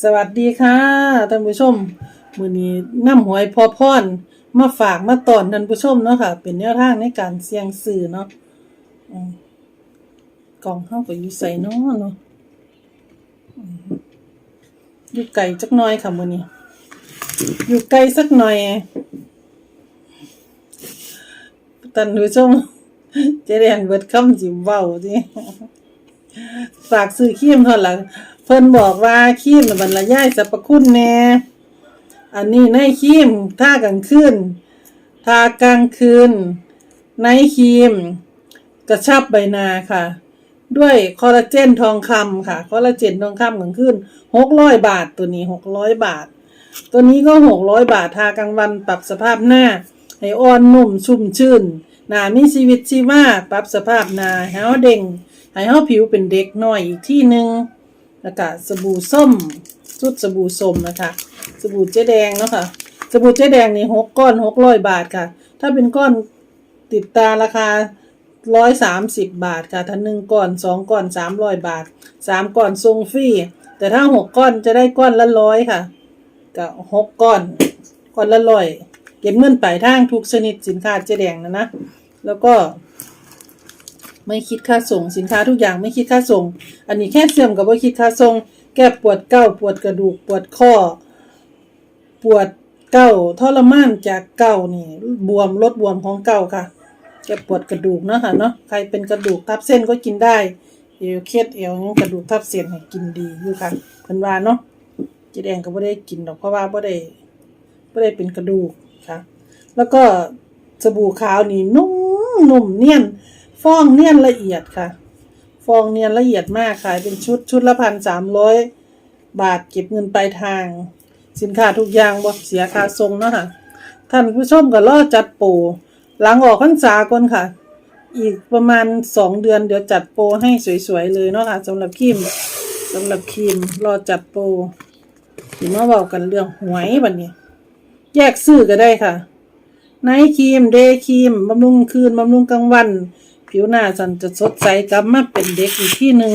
สวัสดีค่ะท่านผู้ชมมือนี้น้ำหวยพอพรมาฝากมาตอนท่านผู้ชมเนาะค่ะ เป็นแนวทางในการเสี่ยงซื้อเนาะกล่องเฮาก็อยู่ใส่เนาะเนาะอยู่ไกลจักหน่อยค่ะมือนี้ อยู่ไกลสักหน่อยท่านผู้ชมเจะเรียนเบิดคำสิเว้าติฝากซื้อครีมเท่าไหร่ พิ่นบอกว่าครีมน่ะบรรยายสรรพคุณแน่อันนี้ในครีมทากลางคืนทากลางคืน ในครีม กระชับใบหน้าค่ะ ด้วยคอลลาเจนทองคำค่ะ คอลลาเจนทองคำกลางคืน600บาทตัวนี้600บาท ตัวนี้ก็600บาททากลางวันปรับสภาพหน้า ให้อ่อนนุ่มชุ่มชื่น หน้ามีชีวิตชีวาปรับสภาพหน้าให้เฮาเด้งให้เฮาผิวเป็นเด็กน้อยอีกที่หนึ่ง แล้วก็สบู่ส้มสุดสบู่ส้มนะคะ สบู่เจ๊แดงเนาะค่ะสบู่เจ๊แดงนี่หกก้อนหกร้อยบาทค่ะ ถ้าเป็นก้อนติดตาราคาร้อยสามสิบบาทค่ะ ถ้าหนึ่งก้อนสองก้อนสามร้อยบาทสามก้อนทรงฟรีแต่ถ้าหกก้อนจะได้ก้อนละร้อยค่ะก็หกก้อนก้อนละร้อยเก็บเงินปลายทางทุกชนิดสินค้าเจ๊แดงนะนะแล้วก็ ไม่คิดค่าส่งสินค้าทุกอย่างไม่คิดค่าส่ง อันนี้แค่เสื่อมกับว่าคิดค่าส่ง แก้ปวดเก้าปวดกระดูกปวดข้อ ปวดเก้าทรมานจากเก้านี่ บวมลดบวมของเก้าค่ะ แก้ปวดกระดูกเนาะค่ะเนาะใครเป็นกระดูกทับเส้นก็กินได้เอวเคล็ดเอวกระดูกทับเส้นให้กินดีอยู่ค่ะเพิ่นว่าเนาะเจ๊แดงก็บ่ได้กินดอกเพราะว่าบ่ได้บ่ได้เป็นกระดูกค่ะ แล้วก็สบู่ขาวนี่นุ่มนุ่มเนียน ฟองเนียนละเอียดค่ะ ฟองเนียนละเอียดมากขายเป็นชุดชุดละพันสามร้อยบาทเก็บเงินปลายทาง สินค้าทุกอย่างบ่เสียค่าส่งเนาะค่ะ ท่านผู้ชมก็รอจัดโปรหลังออกพรรษาก่อนค่ะ อีกประมาณสองเดือนเดี๋ยวจัดโปรให้สวยๆเลยเนาะค่ะสำหรับครีมสำหรับครีมรอจัดโปรถึงมาบอกกันเรื่องหวยบัดนี้ แยกซื้อก็ได้ค่ะไนท์ครีมเดย์ครีมบำรุงคืนบำรุงกลางวัน ผิวหน้าสันจะสดใสกลับมาเป็นเด็กอีกที่หนึ่ง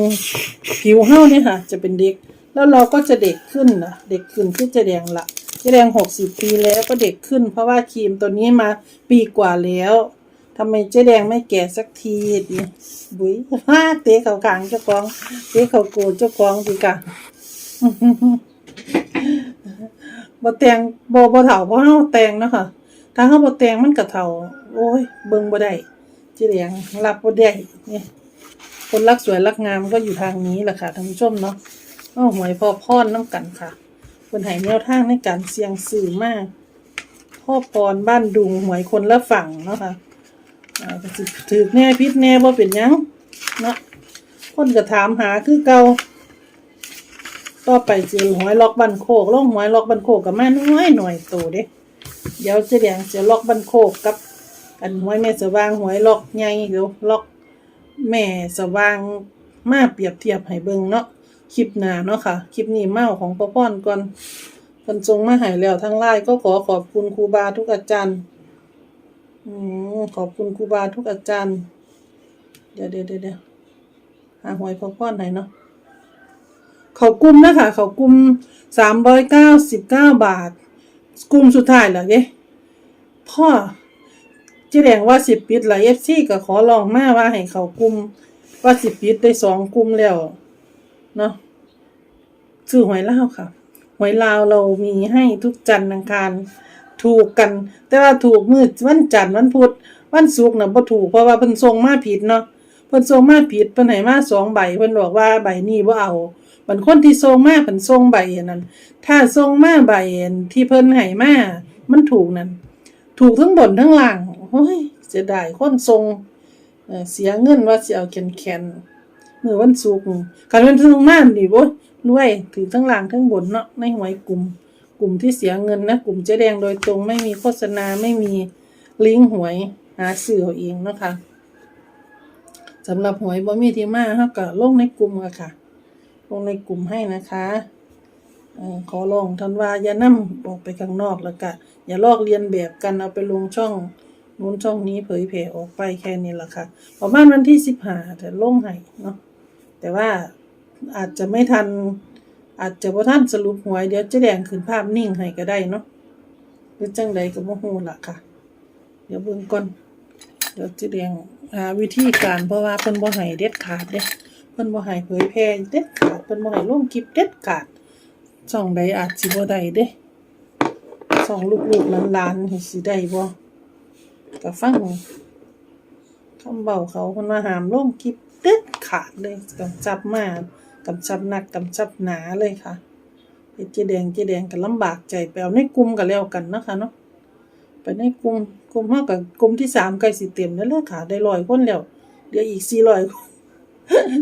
ผิวเฮ้าเนี่ยค่ะ จะเป็นเด็ก แล้วเราก็จะเด็กขึ้นนะเด็กขึ้นที่จะแดงละจะแดงหกสิบปีแล้วก็เด็กขึ้น เพราะว่าครีมตัวนี้มาปีกว่าแล้วทำไมเจ๊แดงไม่แก่สักทีดิบุ้ยฮ่าเตะเขากลางเจ้าของเตะเขาโกเจ้าของดีกะบ่แตงบ่บ่เฒ่าบ่เฮาแตงเนาะค่ะถ้าเฮาบ่แตงมันก็เฒ่าโอ้ย เบิ่งบ่ได้ เจีแดงรับบ่ได้นี่คนรักสวยรักงามก็อยู่ทางนี้แหละค่ะท่านผู้ชมเนาะอาหวยพอพรน้ำกันค่ะเพิ่นให้แนวทางในการเสี่ยงซื้อมาก พ่อพรบ้านดุงหวยคนละฝั่งเนาะค่ะอ่าถือแน่พิษแน่บ่เป็นยังเนาะคนก็ถามหาคือเก่าต่อไปสิหวยล็อกบันโคกลงหวยล็อกบันโคกกับแม่น้อยหน่อยโตเด้เดี๋ยวเจะแดงจะล็อกบันโคกกับ อันหวยแม่สว่างหวยล็อกใหญ่เดี๋ยวล็อกแม่สว่างมาเปรียบเทียบให้เบิ่งเนาะคลิปหน้าเนาะค่ะ คลิปนี้เมาของพ่อพ่อนก่อนเพิ่นส่งมาให้แล้วทางไลน์ก็ขอขอบคุณครูบาทุกอาจารย์อืมขอบคุณครูบาทุกอาจารย์ เดี๋ยวเดี๋ยวเดี๋ยวหาหวยพ่อพ่อนให้เนาะเขากลุ่มนะคะเขากลุ่มสามร้อยเก้าสิบเก้าบาทกลุ่มสุดท้ายแล้วเด้พ่อ เจ๊แดงว่าสิบปิดหลายเอฟซีก็ขอลองมาว่าให้เขากลุ่มว่าสิบปิดได้สองกลุ่มแล้ว เนาะซื้อหวยเลาค่ะ หวยลาวเรามีให้ทุกจันทร์อังคารถูกกัน แต่ว่าถูกมืดวันจันทร์วันพุธวันศุกร์น่ะบ่ถูกเพราะว่าเพิ่นส่งมาผิดเนาะเพิ่นส่งมาผิดเพิ่นให้มาสองใบเพิ่นบอกว่าใบนี้บ่เอาบันคนที่ทรงมาเพิ่นทรงใบนั้น ถ้าทรงมาใบที่เพิ่นให้มามันถูกนั่นถูกทั้งบนทั้งล่าง โอ้ยเสียดายคนทรงเสียเงินว่าสิเอาแคนๆมื้อวันศุกร์คันมันทรงมานี่บ่รวยถือทั้งล่างทั้งบนเนาะในหวยกลุ่ม กลุ่มที่เสียเงินนะกลุ่มเจ๊แดงโดยตรงไม่มีโฆษณาไม่มีลิงก์หวยหาซื้อเอาเองนะคะสำหรับหวยบ่มีที่มาเฮาก็ลงในกลุ่มอะค่ะ ลงในกลุ่มให้นะคะขอลองท่านว่าอย่านำออกไปข้างนอกแล้วก็อย่าลอกเลียนแบบกันเอาไปลงช่อง นู้นช่องนี้เผยแผ่ออกไปแค่นี้แหละค่ะ ประมาณวันที่สิบห้าแต่ลงให้เนาะแต่ว่าอาจจะไม่ทัน อาจจะบ่ทันสรุปหวยเดี๋ยวเจะแดงขึ้นภาพนิ่งให้ก็ได้เนาะหรือจังใดก็บ่ฮู้ล่ะค่ะ เดี๋ยวเบิ่งก่อนเดี๋ยวเจะแดงหาวิธีการเพราะว่าเพิ่นบ่ให้เด็ดขาดเด้เพิ่นบ่ให้เผยแพร่เด็ดขาดเพิ่นบ่ให้ลงคลิปเด็ดขาดช่องใดอาจสิบ่ได้เด้ช่องลูกๆหลานๆนี่สิได้บ่ ก็ฟังคำเว้าเขาเพิ่นว่าหามลงคลิปเด็ดขาดเลยกำจับมากกำจับหนักกำจับหนาเลยค่ะเฮ็ดเจแดงเจ๊แดงก็ลำบากใจไปเอาในกลุ่มก็แล้วกันนะคะเนาะไปในกลุ่มกลุ่มเฮากับกลุ่มที่สามใกล้สิเต็มแล้วแหละค่ะ ได้ร้อยคนแล้วเหลืออีกสี่ร้อยคน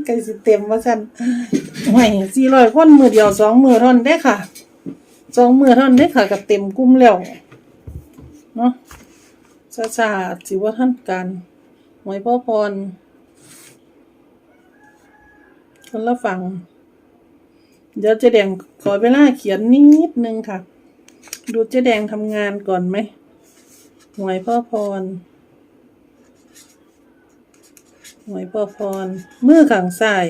ใกล้สิเต็มว่าซั่นโอ้ยสี่ร้อยคนมือเดียวสองมือเท่านั้นเด้ค่ะสองมือเท่านั้นเด้ค่ะก็เต็มกลุ่มแล้วเนาะ ช้าสิว่าท่านการหวยพ่อพรคนละฝั่งเดี๋ยวเจ๊แดงขอเวลาเขียนนิดนึงค่ะ ดูเจ๊แดงทำงานก่อนไหมหวยพ่อพรหวยพ่อพรมือข้างซ้าย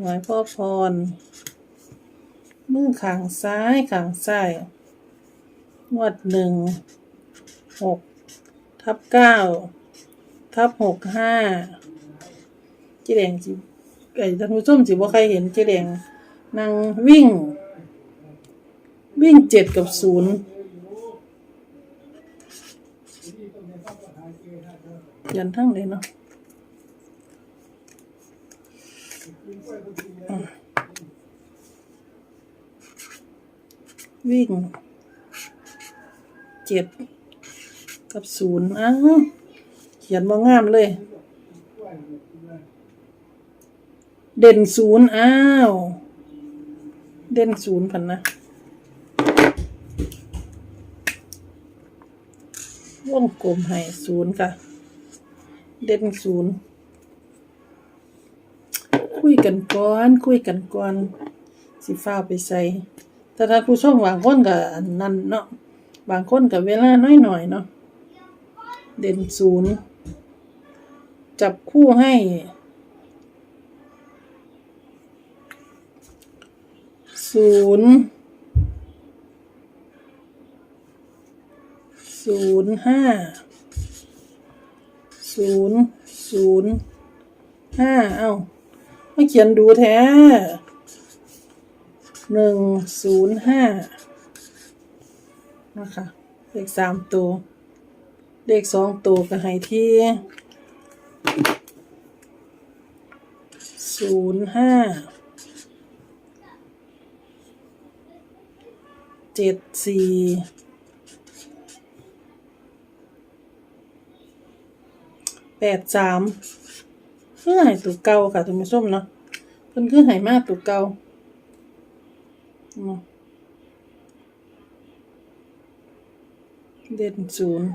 หวยพ่อพรมือข้างซ้ายข้างซ้ายงวดหนึ่ง หกทับเก้าทับหกห้าเจ๊แดงจิไอ้ท่านผู้ชมสิบ่ใครเห็นเจ๊แดงนั่งวิ่ง วิ่งเจ็ดกับศูนย์ยันทั้งเลยเนาะวิ่งเจ็ด กับศูนย์อ้าวเขียนบ่งามเลย เด่นศูนย์อ้าว เด่นศูนย์พันนะวงกลมให้ศูนย์ค่ะ เด่นศูนย์คุยกันก่อน คุยกันก่อน สิฟ้าไปใส่แต่ถ้าผู้ชมบางคนก็อันนั้นเนาะบางคนก็เวลาน้อยหน่อยๆเนาะ เด่นศูนย์จับคู่ให้ศูนย์ศูนย์ห้าศูนย์ศูนย์ห้าเอ้าไม่เขียนดูแท้หนึ่งศูนย์ห้านะคะเลขสามตัว เลขสองตัวก็ให้ที่ศูนย์ห้าเจ็ดสี่แปดสามเพื่อให้ตัวเก่าค่ะท่านผู้มเนาะเพิ่นคือให้มากตัวเก่าเนาะเด่นศูนย์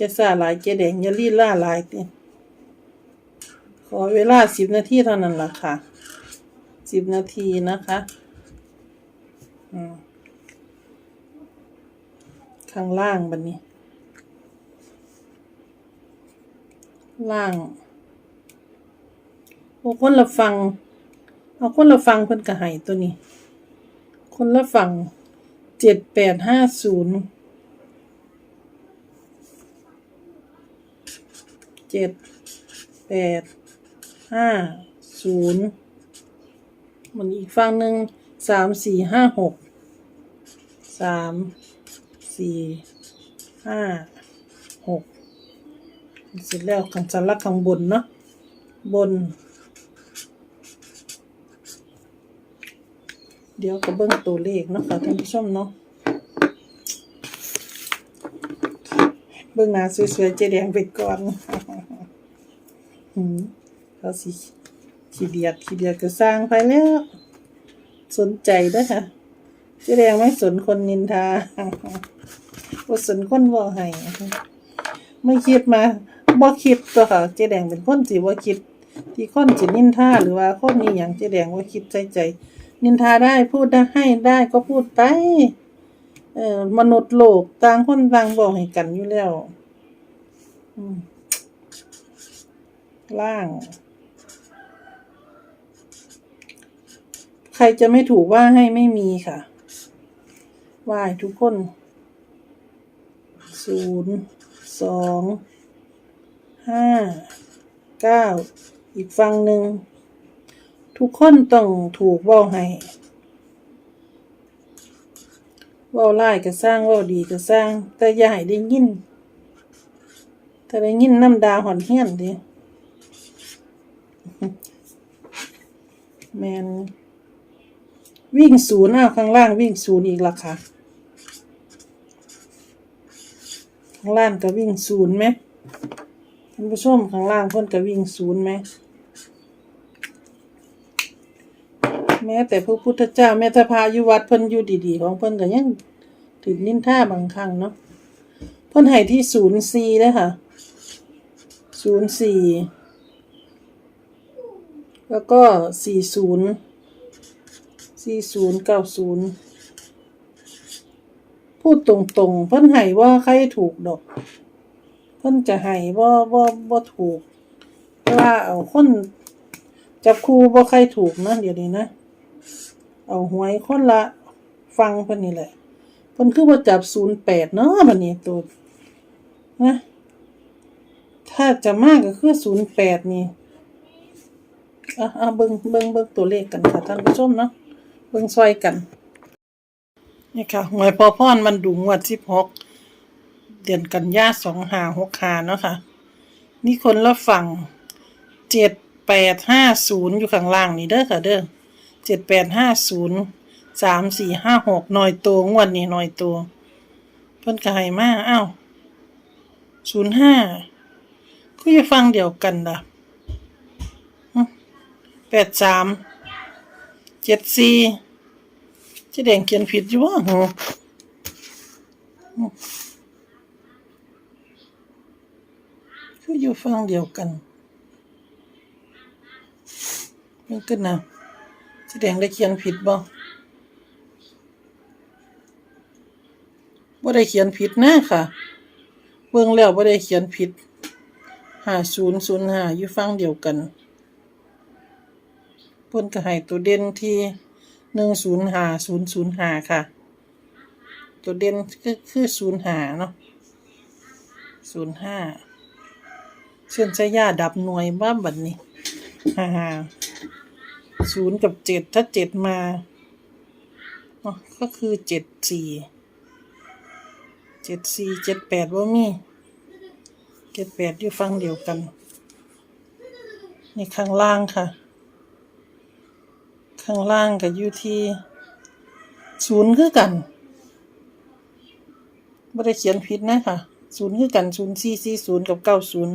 จะสาหลายเจแดงอย่าลีล่าหลายติขอเวลาสิบนาทีเท่านั้นล่ะค่ะสิบนาทีนะคะข้างล่างบันนี้ ล่างโอ้คนละฟัง เอาคนละฟังเพิ่นกระหายตัวนี้ คนละฟังเจ็ดแปดห้าศูนย์ เจ็ดแปดห้าศูนย์มันอีกฝั่งหนึ่งสามสี่ห้าหกสามสี่ห้าหกเสร็จแล้วขังสันลักข้างบนเนาะบน เดี๋ยวก็เบิ่งตัวเลขเนาะค่ะท่านผู้ชมเนาะเบิ่งหน้าสวยๆเจแดงไปก่อน หืมเขาสิขี้เดียดขี้เดียดก็สร้างไปแล้ว สนใจด้วยค่ะเจ๊แดงไม่สนคนนินทาบ่สนคนบ่ให้ไม่คิดมาบ่คิดตัวค่ะเจ๊แดงเป็นคนสิบ่คิด ที่คนสินินทาหรือว่าคนนี้หยังเจ๊แดงบ่คิดใจใจ นินทาได้พูดได้ให้ได้ก็พูดไปเออมนุษย์โลกต่างคนต่างบอกให้กันอยู่แล้ว อืม ล่าง ใครจะไม่ถูกว่าให้ไม่มีค่ะว่าให้ทุกคนศูนย์สองห้าเก้าอีกฝั่งหนึ่ง ทุกคนต้องถูกว่าให้ว่าไล่ก็สร้างว่าดีก็สร้าง แต่อย่าให้ได้ยินแต่ได้ยินน้ำดาหอนเฮียนดิ แมนวิ่งศูนย์อ้าวข้างล่างวิ่งศูนย์อีกละค่ะ ข้างล่างก็วิ่งศูนย์ไหมท่านผู้ชมข้างล่างเพิ่นก็วิ่งศูนย์ไหมแม้แต่พระพุทธเจ้าแม้แต่พาอยู่วัดเพิ่นอยู่ดีๆ ของเพิ่นก็ยังถึงนินท่าบางครั้งเนาะเพิ่นให้ที่ศูนย์สี่เด้อค่ะศูนย์สี่ แล้วก็สี่ศูนย์สี่ศูนย์เก้าศูนย์พูดตรงๆ เพิ่นให้ว่าใครถูกดอก เพิ่นจะให้บ่บ่บ่าถูกเพราะว่าเอาคนจับคู่บ่ใครถูกนะเดี๋ยวนี้นะ เอาหวยคนละฟังเพิ่นนี่แหละเพิ่นคือว่าจับศูนย์แปดเนาะบัดนี้ตัวนะถ้าจะมากก็คือศูนย์แปดนี่ อะอะเบิ่งเบิ่งเบิ่งตัวเลขกันค่ะท่านผู้ชมเนาะเบิ่งซอยกัน นี่ค่ะหวยพอพรมันดุงวดสิบหกเดือนกันยาสองหาหกหาเนาะค่ะ นี่คนละฝั่งเจ็ดแปดห้าศูนย์อยู่ข้างล่างนี่เด้อค่ะเด้อเจ็ดแปดห้าศูนย์สามสี่ห้าหกหน่อยตัวงวดนี้หน่อยตัว เพิ่นก็ให้มาอ้าวศูนย์ห้าก็อยู่ฟังเดียวกันล่ะ แปดสามเจ็ดสี่เจะแดงเขียนผิดอยู่วะหูคืออยู่ฟังเดียวกันมันก็นะแดงได้เขียนผิดบ่บ่ได้เขียนผิดนะค่ะเบิ่งแล้วบ่ได้เขียนผิดห้าศูนย์ศูนย์ห้าอยู่ฟังเดียวกัน เพิ่นก็ให้ตัวเด่นที่หนึ่งศูนย์ห้าศูนย์ศูนย์ห้าค่ะ ตัวเด่นก็คือศูนย์ห้าเนาะศูนย์ห้าเส้นช้ยาดับหน่วยบ้าบัดนี้ฮ่าฮ่าศูนย์กับเจ็ดถ้าเจ็ดมาก็คือเจ็ดสี่เจ็ดสี่เจ็ดแปดว่ามีเจ็ดแปดอยู่ฟังเดียวกัน นี่ข้างล่างค่ะ ข้างล่างกับอยู่ที่ศูนย์คือกันไม่ได้เขียนผิดนะค่ะศูนย์คือกันศูนย์สี่สี่ศูนย์กับเก้าศูนย์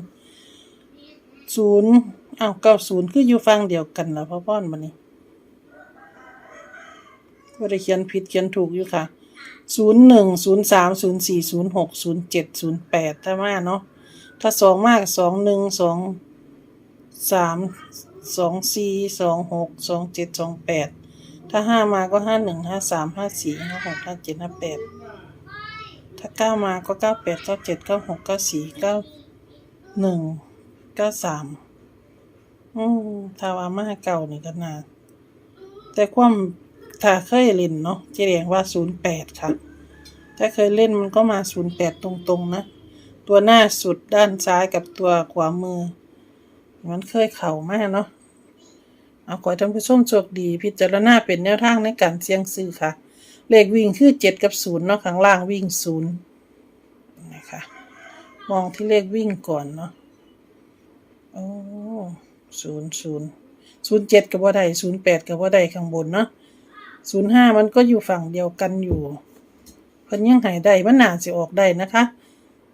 ศูนย์อ้าวเก้าศูนย์คืออยู่ฟังเดียวกันนะพ่อพ่อนมานี่ไม่ได้เขียนผิดเขียนถูกอยู่ค่ะศูนย์หนึ่งศูนย์สามศูนย์สี่ศูนย์หกศูนย์เจ็ดศูนย์แปดถ้ามาเนาะถ้าสองมากสองหนึ่งสองสาม สองสี่สองหกสองเจ็ดสองแปดถ้าห้ามาก็ห้าหนึ่งห้าสามห้าสี่ห้าหกห้าเจ็ดห้าแปดถ้าเก้ามาก็เก้าแปดเก้าเจ็ดเก้าหกเก้าสี่เก้าหนึ่งเก้าสามอืมถ้าว่ามาเก่านี่ก็น่าแต่ความถ้าเคยเล่นเนาะจะเรียกว่าศูนย์แปดค่ะ ถ้าเคยเล่นมันก็มาศูนย์แปดตรงๆนะ ตัวหน้าสุดด้านซ้ายกับตัวขวามือ มันเคยเข่ามาเนาะ เอาขอให้ท่านผู้ชมโชคดี พิจารณาเป็นแนวทางในการเสี่ยงซื้อค่ะ เลขวิ่งคือเจ็ดกับศูนย์เนาะข้างล่างวิ่งศูนย์นะคะมองที่เลขวิ่งก่อนเนาะโอ้ศูนย์ศูนย์ศูนย์เจ็ดกับว่าได้ศูนย์แปดกับว่าได้ข้างบนเนาะศูนย์ห้ามันก็อยู่ฝั่งเดียวกันอยู่เพิ่นยังหายได้มันหนาจะออกได้นะคะ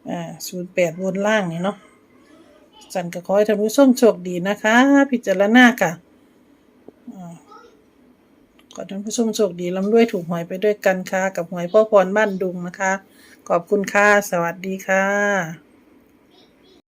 อ่าศูนย์แปดบนล่างนี่เนาะสันก็ขอให้ท่านผู้ชมโชคดีนะคะ พิจารณาค่ะ ขอท่านผู้ชมโชคดีลำด้วยถูกหวยไปด้วยกันค่ะ กับหวยพ่อพรบ้านดุงนะคะ ขอบคุณค่ะ สวัสดีค่ะ